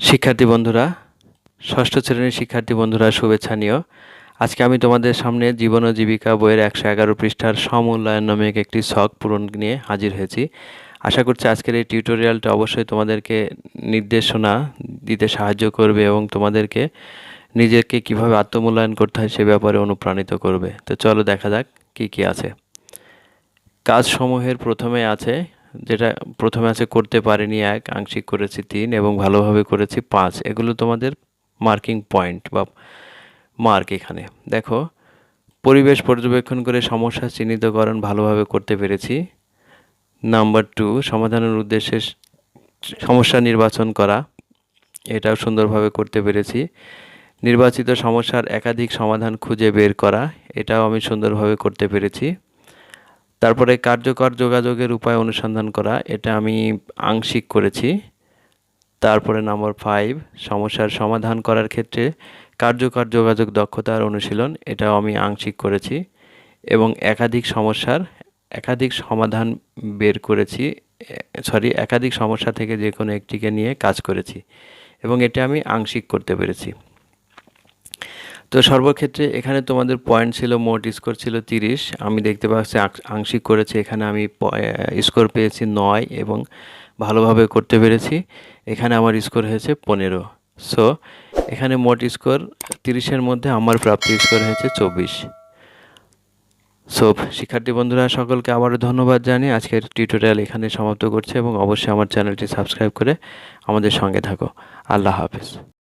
শিক্ষার্থী বন্ধুরা, ষষ্ঠ শ্রেণির শিক্ষার্থী বন্ধুরা, শুভেচ্ছা নিও। আজকে আমি তোমাদের সামনে জীবন ও জীবিকা বইয়ের একশো এগারো পৃষ্ঠার সমূল্যায়ন নামক একটি শখ পূরণ নিয়ে হাজির হয়েছি। আশা করছি আজকের এই টিউটোরিয়ালটা অবশ্যই তোমাদেরকে নির্দেশনা দিতে সাহায্য করবে এবং তোমাদেরকে নিজেকে কীভাবে আত্মমূল্যায়ন করতে হয় সে ব্যাপারে অনুপ্রাণিত করবে। তো চলো দেখা যাক কি কি আছে। কাজসমূহের প্রথমে আছে যেটা প্রথমে আছে করতে পারিনি এক, আংশিক করেছি তিন এবং ভালোভাবে করেছি পাঁচ। এগুলো তোমাদের মার্কিং পয়েন্ট বা মার্ক এখানে। দেখো, পরিবেশ পর্যবেক্ষণ করে সমস্যা চিহ্নিতকরণ ভালোভাবে করতে পেরেছি। নাম্বার টু সমাধানের উদ্দেশ্যে সমস্যা নির্বাচন করা, এটাও সুন্দরভাবে করতে পেরেছি। নির্বাচিত সমস্যার একাধিক সমাধান খুঁজে বের করা, এটাও আমি সুন্দরভাবে করতে পেরেছি। তারপরে কার্যকর যোগাযোগের উপায় অনুসন্ধান করা, এটা আমি আংশিক করেছি। তারপরে নাম্বার ফাইভ সমস্যার সমাধান করার ক্ষেত্রে কার্যকর যোগাযোগ দক্ষতার অনুশীলন, এটাও আমি আংশিক করেছি। এবং একাধিক সমস্যার, একাধিক সমাধান বের করেছি সরি একাধিক সমস্যা থেকে যে কোনো একটিকে নিয়ে কাজ করেছি। এবং এটা আমি আংশিক করতে পেরেছি। তো সর্বক্ষেত্রে এখানে তোমাদের পয়েন্ট ছিল মোট স্কোর ছিল তিরিশ। আমি দেখতে পাচ্ছি আংশ- আংশিক করেছি, এখানে আমি স্কোর পেয়েছি নয় এবং ভালোভাবে করতে পেরেছি। এখানে আমার স্কোর হয়েছে পনেরো। সো এখানে মোট স্কোর তিরিশের মধ্যে আমার প্রাপ্তি স্কোর হয়েছে চব্বিশ। সো শিক্ষার্থী বন্ধুরা, সকলকে আবারও ধন্যবাদ জানিয়ে আজকের টিউটোরিয়াল এখানে সমাপ্ত করছে এবং অবশ্যই আমার চ্যানেলটি সাবস্ক্রাইব করে আমাদের সঙ্গে থাকো। আল্লাহ হাফেজ।